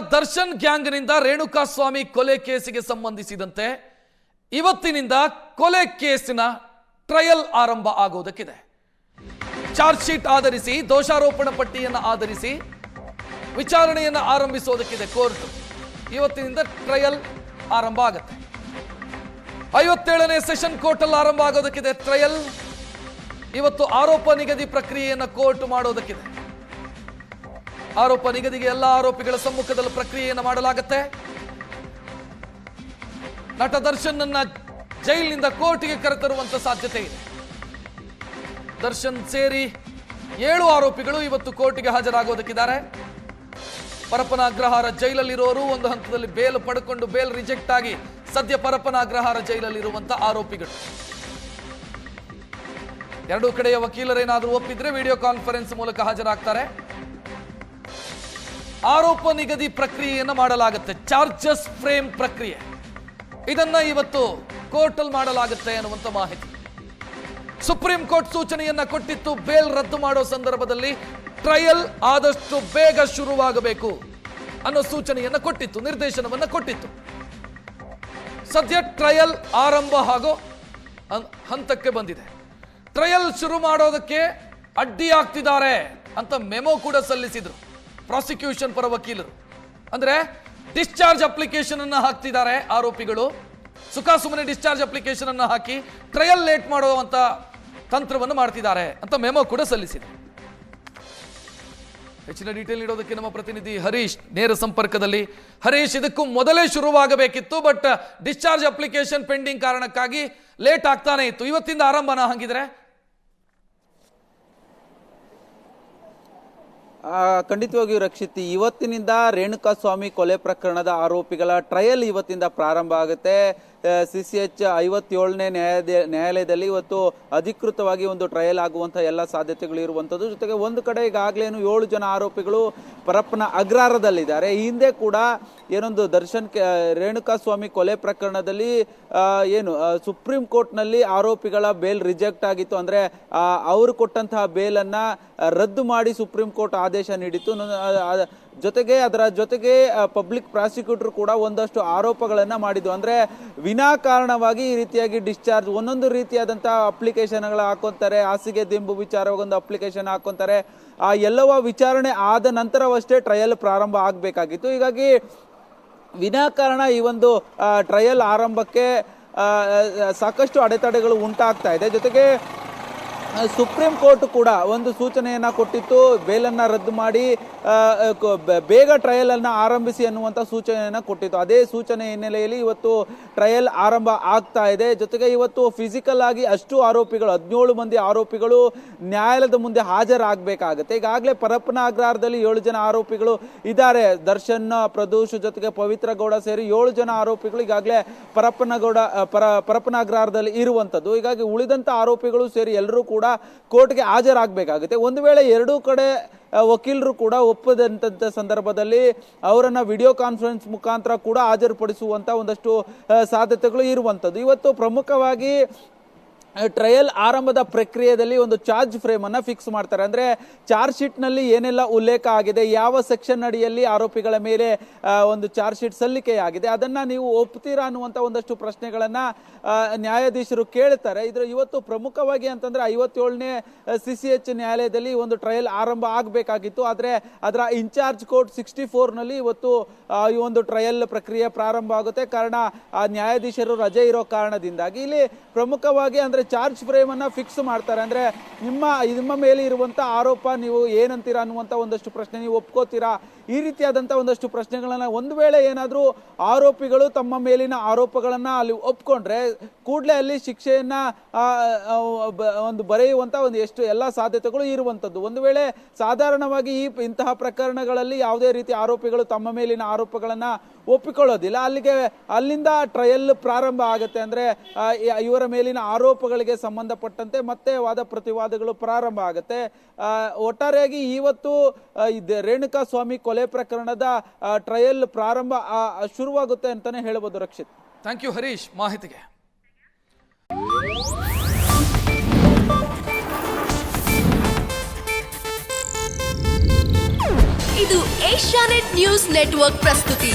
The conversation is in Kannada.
ದರ್ಶನ್ ಗ್ಯಾಂಗ್ನಿಂದ ರೇಣುಕಾ ಸ್ವಾಮಿ ಕೊಲೆ ಕೇಸಿಗೆ ಸಂಬಂಧಿಸಿದಂತೆ ಇವತ್ತಿನಿಂದ ಕೊಲೆ ಕೇಸಿನ ಟ್ರಯಲ್ ಆರಂಭ ಆಗುವುದಕ್ಕಿದೆ ಚಾರ್ಜ್ ಶೀಟ್ ಆಧರಿಸಿ, ದೋಷಾರೋಪಣ ಪಟ್ಟಿಯನ್ನು ಆಧರಿಸಿ ವಿಚಾರಣೆಯನ್ನು ಆರಂಭಿಸೋದಕ್ಕಿದೆ ಕೋರ್ಟ್. ಇವತ್ತಿನಿಂದ ಟ್ರಯಲ್ ಆರಂಭ ಆಗುತ್ತೆ. ಐವತ್ತೇಳನೇ ಸೆಷನ್ ಕೋರ್ಟ್ ಅಲ್ಲಿ ಆರಂಭ ಆಗೋದಕ್ಕಿದೆ ಟ್ರಯಲ್. ಇವತ್ತು ಆರೋಪ ನಿಗದಿ ಪ್ರಕ್ರಿಯೆಯನ್ನು ಕೋರ್ಟ್ ಮಾಡೋದಕ್ಕಿದೆ. ಆರೋಪ ನಿಗದಿಗೆ ಎಲ್ಲ ಆರೋಪಿಗಳ ಸಮ್ಮುಖದಲ್ಲಿ ಪ್ರಕ್ರಿಯೆಯನ್ನು ಮಾಡಲಾಗುತ್ತೆ. ನಟ ದರ್ಶನ್ ಅನ್ನ ಜೈಲಿನಿಂದ ಕೋರ್ಟಿಗೆ ಕರೆತರುವಂತ ಸಾಧ್ಯತೆ ಇದೆ. ದರ್ಶನ್ ಸೇರಿ ಏಳು ಆರೋಪಿಗಳು ಇವತ್ತು ಕೋರ್ಟಿಗೆ ಹಾಜರಾಗೋದಕ್ಕಿದ್ದಾರೆ ಪರಪನ ಅಗ್ರಹಾರ ಜೈಲಲ್ಲಿರುವವರು ಒಂದು ಹಂತದಲ್ಲಿ ಬೇಲ್ ಪಡ್ಕೊಂಡು ಬೇಲ್ ರಿಜೆಕ್ಟ್ ಆಗಿ ಸದ್ಯ ಪರಪನ ಅಗ್ರಹಾರ ಜೈಲಲ್ಲಿರುವಂತ ಆರೋಪಿಗಳು. ಎರಡೂ ಕಡೆಯ ವಕೀಲರೇನಾದರೂ ಒಪ್ಪಿದ್ರೆ ವಿಡಿಯೋ ಕಾನ್ಫರೆನ್ಸ್ ಮೂಲಕ ಹಾಜರಾಗ್ತಾರೆ. ಆರೋಪ ನಿಗದಿ ಪ್ರಕ್ರಿಯೆಯನ್ನು ಮಾಡಲಾಗುತ್ತೆ. ಚಾರ್ಜಸ್ ಫ್ರೇಮ್ ಪ್ರಕ್ರಿಯೆ. ಇದನ್ನ ಇವತ್ತು ಕೋರ್ಟ್ ಅಲ್ಲಿ ಮಾಡಲಾಗುತ್ತೆ ಅನ್ನುವಂತ ಮಾಹಿತಿ. ಸುಪ್ರೀಂ ಕೋರ್ಟ್ ಸೂಚನೆಯನ್ನ ಕೊಟ್ಟಿತ್ತು, ಬೇಲ್ ರದ್ದು ಮಾಡೋ ಸಂದರ್ಭದಲ್ಲಿ ಟ್ರಯಲ್ ಆದಷ್ಟು ಬೇಗ ಶುರುವಾಗಬೇಕು ಅನ್ನೋ ಸೂಚನೆಯನ್ನ ಕೊಟ್ಟಿತ್ತು, ನಿರ್ದೇಶನವನ್ನ ಕೊಟ್ಟಿತ್ತು. ಸದ್ಯ ಟ್ರಯಲ್ ಆರಂಭ ಹಾಗೂ ಹಂತಕ್ಕೆ ಬಂದಿದೆ. ಟ್ರಯಲ್ ಶುರು ಮಾಡೋದಕ್ಕೆ ಅಡ್ಡಿ ಆಗ್ತಿದ್ದಾರೆ ಅಂತ ಮೆಮೊ ಕೂಡ ಸಲ್ಲಿಸಿದ್ರು. ಪ್ರಾಸಿಕ್ಯೂಷನ್ ಪರ ವಕೀಲರು. ಅಂದ್ರೆ ಡಿಸ್ಚಾರ್ಜ್ ಅಪ್ಲಿಕೇಶನ್ ಅನ್ನು ಹಾಕ್ತಿದ್ದಾರೆ ಆರೋಪಿಗಳು. ಸುಖಾಸುಮ್ಮನೆ ಡಿಸ್ಚಾರ್ಜ್ ಅಪ್ಲಿಕೇಶನ್ ಅನ್ನು ಹಾಕಿ ಟ್ರಯಲ್ ಲೇಟ್ ಮಾಡುವಂತ ತಂತ್ರವನ್ನು ಮಾಡ್ತಿದ್ದಾರೆ ಅಂತ ಮೆಮೊ ಕೂಡ ಸಲ್ಲಿಸಿದೆ. ಹೆಚ್ಚಿನ ಡೀಟೇಲ್ ನೀಡೋದಕ್ಕೆ ನಮ್ಮ ಪ್ರತಿನಿಧಿ ಹರೀಶ್ ನೇರ ಸಂಪರ್ಕದಲ್ಲಿ. ಹರೀಶ್, ಇದಕ್ಕೂ ಮೊದಲೇ ಶುರುವಾಗಬೇಕಿತ್ತು ಬಟ್ ಡಿಸ್ಚಾರ್ಜ್ ಅಪ್ಲಿಕೇಶನ್ ಪೆಂಡಿಂಗ್ ಕಾರಣಕ್ಕಾಗಿ ಲೇಟ್ ಆಗ್ತಾನೆ ಇತ್ತು. ಇವತ್ತಿಂದ ಆರಂಭನ ಹಂಗಿದ್ರೆ ಖಂಡಿತವಾಗಿಯೂ ರಕ್ಷಿತಿ ಇವತ್ತಿನಿಂದ ರೇಣುಕಾಸ್ವಾಮಿ ಕೊಲೆ ಪ್ರಕರಣದ ಆರೋಪಿಗಳ ಟ್ರಯಲ್ ಇವತ್ತಿಂದ ಪ್ರಾರಂಭ ಆಗುತ್ತೆ. ಸಿ ಸಿ ಎಚ್ ಐವತ್ತೇಳನೇ ನ್ಯಾಯಾಲಯ ನ್ಯಾಯಾಲಯದಲ್ಲಿ ಇವತ್ತು ಅಧಿಕೃತವಾಗಿ ಒಂದು ಟ್ರಯಲ್ ಆಗುವಂಥ ಎಲ್ಲ ಸಾಧ್ಯತೆಗಳು ಇರುವಂಥದ್ದು. ಜೊತೆಗೆ ಒಂದು ಕಡೆ ಈಗಾಗಲೇನು ಏಳು ಜನ ಆರೋಪಿಗಳು ಪರಪ್ಪನ ಅಗ್ರಾರದಲ್ಲಿದ್ದಾರೆ. ಹಿಂದೆ ಕೂಡ ಏನೊಂದು ದರ್ಶನ್ ರೇಣುಕಾಸ್ವಾಮಿ ರೇಣುಕಾ ಸ್ವಾಮಿ ಕೊಲೆ ಪ್ರಕರಣದಲ್ಲಿ ಏನು ಸುಪ್ರೀಂ ಕೋರ್ಟ್ನಲ್ಲಿ ಆರೋಪಿಗಳ ಬೇಲ್ ರಿಜೆಕ್ಟ್ ಆಗಿತ್ತು. ಅಂದ್ರೆ ಅವರು ಕೊಟ್ಟಂತಹ ಬೇಲನ್ನು ರದ್ದು ಮಾಡಿ ಸುಪ್ರೀಂ ಕೋರ್ಟ್ ಆದೇಶ ನೀಡಿತ್ತು. ಜೊತೆಗೆ ಅದರ ಜೊತೆಗೆ ಪಬ್ಲಿಕ್ ಪ್ರಾಸಿಕ್ಯೂಟರ್ ಕೂಡ ಒಂದಷ್ಟು ಆರೋಪಗಳನ್ನು ಮಾಡಿದ್ದು. ಅಂದ್ರೆ ವಿನಾಕಾರಣವಾಗಿ ಈ ರೀತಿಯಾಗಿ ಡಿಸ್ಚಾರ್ಜ್ ಒಂದೊಂದು ರೀತಿಯಾದಂಥ ಅಪ್ಲಿಕೇಶನ್ಗಳು ಹಾಕೊತಾರೆ. ಹಾಸಿಗೆ, ದಿಂಬು ವಿಚಾರವಾಗೊಂದು ಅಪ್ಲಿಕೇಶನ್ ಹಾಕೊತಾರೆ. ಆ ಎಲ್ಲವ ವಿಚಾರಣೆ ಆದ ನಂತರವಷ್ಟೇ ಟ್ರಯಲ್ ಪ್ರಾರಂಭ ಆಗಬೇಕಾಗಿತ್ತು. ಹೀಗಾಗಿ ವಿನಾಕಾರಣ ಈ ಒಂದು ಟ್ರಯಲ್ ಆರಂಭಕ್ಕೆ ಸಾಕಷ್ಟು ಅಡೆತಡೆಗಳು ಉಂಟಾಗ್ತಾ ಇದೆ. ಜೊತೆಗೆ ಸುಪ್ರೀಂ ಕೋರ್ಟ್ ಕೂಡ ಒಂದು ಸೂಚನೆಯನ್ನು ಕೊಟ್ಟಿತ್ತು. ಬೇಲನ್ನು ರದ್ದು ಮಾಡಿ ಬೇಗ ಟ್ರಯಲನ್ನು ಆರಂಭಿಸಿ ಅನ್ನುವಂಥ ಸೂಚನೆಯನ್ನು ಕೊಟ್ಟಿತ್ತು. ಅದೇ ಸೂಚನೆ ಹಿನ್ನೆಲೆಯಲ್ಲಿ ಇವತ್ತು ಟ್ರಯಲ್ ಆರಂಭ ಆಗ್ತಾ ಇದೆ. ಜೊತೆಗೆ ಇವತ್ತು ಫಿಸಿಕಲ್ ಆಗಿ ಅಷ್ಟು ಆರೋಪಿಗಳು ಹದಿನೇಳು ಮಂದಿ ಆರೋಪಿಗಳು ನ್ಯಾಯಾಲಯದ ಮುಂದೆ ಹಾಜರಾಗಬೇಕಾಗುತ್ತೆ. ಈಗಾಗಲೇ ಪರಪ್ಪನ ಅಗ್ರಹಾರದಲ್ಲಿ ಏಳು ಜನ ಆರೋಪಿಗಳು ಇದ್ದಾರೆ. ದರ್ಶನ್, ಪ್ರದೋಷ್ ಜೊತೆಗೆ ಪವಿತ್ರ ಗೌಡ ಸೇರಿ ಏಳು ಜನ ಆರೋಪಿಗಳು ಈಗಾಗಲೇ ಪರಪ್ಪನಗೌಡ ಪರ ಪರಪ್ಪನ ಅಗ್ರಹಾರದಲ್ಲಿ ಇರುವಂಥದ್ದು ಹೀಗಾಗಿ ಉಳಿದಂಥ ಆರೋಪಿಗಳು ಸೇರಿ ಎಲ್ಲರೂ ಕೂಡ ಕೋರ್ಟ್ಗೆ ಹಾಜರಾಗಬೇಕಾಗುತ್ತೆ. ಒಂದು ವೇಳೆ ಎರಡೂ ಕಡೆ ವಕೀಲರು ಕೂಡ ಒಪ್ಪದಂತ ಸಂದರ್ಭದಲ್ಲಿ ಅವರನ್ನು ವಿಡಿಯೋ ಕಾನ್ಫರೆನ್ಸ್ ಮುಖಾಂತರ ಕೂಡ ಹಾಜರುಪಡಿಸುವಂಥ ಒಂದಷ್ಟು ಸಾಧ್ಯತೆಗಳು ಇರುವಂಥದ್ದು ಇವತ್ತು ಪ್ರಮುಖವಾಗಿ ಟ್ರಯಲ್ ಆರಂಭದ ಪ್ರಕ್ರಿಯೆಯಲ್ಲಿ ಒಂದು ಚಾರ್ಜ್ ಫ್ರೇಮ್ ಅನ್ನ ಫಿಕ್ಸ್ ಮಾಡ್ತಾರೆ. ಅಂದ್ರೆ ಚಾರ್ಜ್ ಶೀಟ್ನಲ್ಲಿ ಏನೆಲ್ಲ ಉಲ್ಲೇಖ ಆಗಿದೆ, ಯಾವ ಸೆಕ್ಷನ್ ಅಡಿಯಲ್ಲಿ ಆರೋಪಿಗಳ ಮೇಲೆ ಒಂದು ಚಾರ್ಜ್ ಶೀಟ್ ಸಲ್ಲಿಕೆಯಾಗಿದೆ, ಅದನ್ನ ನೀವು ಒಪ್ತೀರಾ ಅನ್ನುವಂತ ಒಂದಷ್ಟು ಪ್ರಶ್ನೆಗಳನ್ನ ನ್ಯಾಯಾಧೀಶರು ಕೇಳ್ತಾರೆ. ಇದ್ರ ಇವತ್ತು ಪ್ರಮುಖವಾಗಿ ಅಂತಂದ್ರೆ ಐವತ್ತೇಳನೇ ಸಿ ಸಿ ಎಚ್ ನ್ಯಾಯಾಲಯದಲ್ಲಿ ಒಂದು ಟ್ರಯಲ್ ಆರಂಭ ಆಗಬೇಕಾಗಿತ್ತು. ಆದ್ರೆ ಅದರ ಇನ್ಚಾರ್ಜ್ ಕೋರ್ಟ್ ಸಿಕ್ಸ್ಟಿ ಫೋರ್ನಲ್ಲಿ ಇವತ್ತು ಈ ಒಂದು ಟ್ರಯಲ್ ಪ್ರಕ್ರಿಯೆ ಪ್ರಾರಂಭ ಆಗುತ್ತೆ. ಕಾರಣ, ಆ, ನ್ಯಾಯಾಧೀಶರು ರಜೆ ಇರೋ ಕಾರಣದಿಂದಾಗಿ. ಇಲ್ಲಿ ಪ್ರಮುಖವಾಗಿ ಅಂದ್ರೆ ಚಾರ್ಜ್ ಫ್ರೇಮನ್ನು ಫಿಕ್ಸ್ ಮಾಡ್ತಾರೆ. ಅಂದರೆ ನಿಮ್ಮ ನಿಮ್ಮ ಮೇಲೆ ಇರುವಂಥ ಆರೋಪ ನೀವು ಏನಂತೀರಾ ಅನ್ನುವಂಥ ಒಂದಷ್ಟು ಪ್ರಶ್ನೆ ನೀವು ಒಪ್ಕೋತೀರಾ? ಈ ರೀತಿಯಾದಂಥ ಒಂದಷ್ಟು ಪ್ರಶ್ನೆಗಳನ್ನು ಒಂದು ವೇಳೆ ಏನಾದರೂ ಆರೋಪಿಗಳು ತಮ್ಮ ಮೇಲಿನ ಆರೋಪಗಳನ್ನು ಅಲ್ಲಿ ಒಪ್ಕೊಂಡ್ರೆ ಕೂಡಲೇ ಅಲ್ಲಿ ಶಿಕ್ಷೆಯನ್ನ ಒಂದು ಬರೆಯುವಂಥ ಒಂದು ಎಷ್ಟು ಎಲ್ಲ ಸಾಧ್ಯತೆಗಳು ಇರುವಂಥದ್ದು ಒಂದು ವೇಳೆ ಸಾಧಾರಣವಾಗಿ ಈ ಇಂತಹ ಪ್ರಕರಣಗಳಲ್ಲಿ ಯಾವುದೇ ರೀತಿ ಆರೋಪಿಗಳು ತಮ್ಮ ಮೇಲಿನ ಆರೋಪಗಳನ್ನು ಒಪ್ಪಿಕೊಳ್ಳೋದಿಲ್ಲ. ಅಲ್ಲಿಗೆ, ಅಲ್ಲಿಂದ ಟ್ರಯಲ್ ಪ್ರಾರಂಭ ಆಗುತ್ತೆ ಅಂದರೆ ಇವರ ಮೇಲಿನ ಆರೋಪಗಳಿಗೆ ಸಂಬಂಧಪಟ್ಟಂತೆ ಮತ್ತೆ ವಾದ ಪ್ರತಿವಾದಗಳು ಪ್ರಾರಂಭ ಆಗುತ್ತೆ. ಒಟ್ಟಾರೆಯಾಗಿ ಇವತ್ತು ರೇಣುಕಾ ಸ್ವಾಮಿ ಕೊಲೆ ಪ್ರಕರಣದ ಟ್ರಯಲ್ ಪ್ರಾರಂಭ ಶುರುವಾಗುತ್ತೆ ಅಂತಾನೆ ಹೇಳ್ಬೋದು ರಕ್ಷಿತ್. ಥ್ಯಾಂಕ್ ಯು ಹರೀಶ್ ಮಾಹಿತಿಗೆ. ಇದು ಇದು ಏಷ್ಯಾನೆಟ್ ನ್ಯೂಸ್ ನೆಟ್ವರ್ಕ್ ಪ್ರಸ್ತುತಿ.